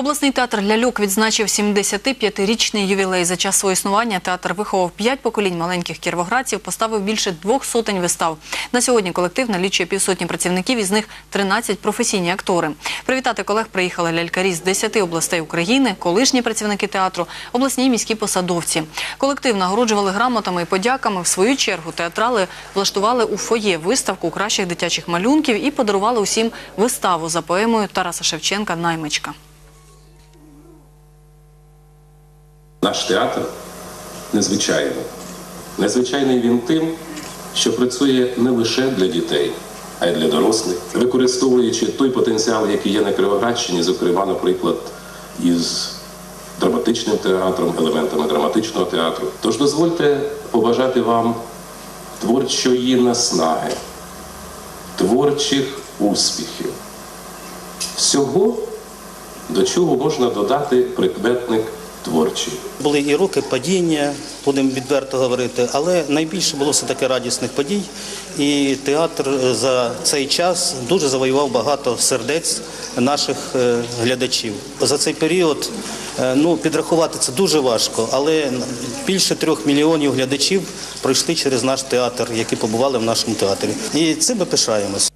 Обласний театр ляльок відзначив 75-річний ювілей. За час свого існування театр виховав 5 поколінь маленьких кіровоградців, поставив більше двох сотень вистав. На сьогодні колектив налічує півсотні працівників, із них 13 професійні актори. Привітати колег приїхали лялькарі з 10 областей України, колишні працівники театру, обласні міські посадовці. Колектив нагороджували грамотами і подяками. В свою чергу театрали влаштували у фоє виставку кращих дитячих малюнків і подарували усім виставу за поемою Тараса Шевченка Наймичка. Наш театр незвичайний. Незвичайний він тим, що працює не лише для дітей, а й для дорослих, використовуючи той потенціал, який є на Кривоградщині, зокрема, наприклад, із драматичним театром, елементами драматичного театру. Тож дозвольте побажати вам творчої наснаги, творчих успіхів, всього, до чого можна додати прикметник творчий. Були і роки падіння, будемо відверто говорити, але найбільше було все таки радісних подій. І театр за цей час дуже завоював багато сердець наших е, глядачів. За цей період е, ну, підрахувати це дуже важко, але більше трьох мільйонів глядачів пройшли через наш театр, які побували в нашому театрі. І цим ми пишаємось.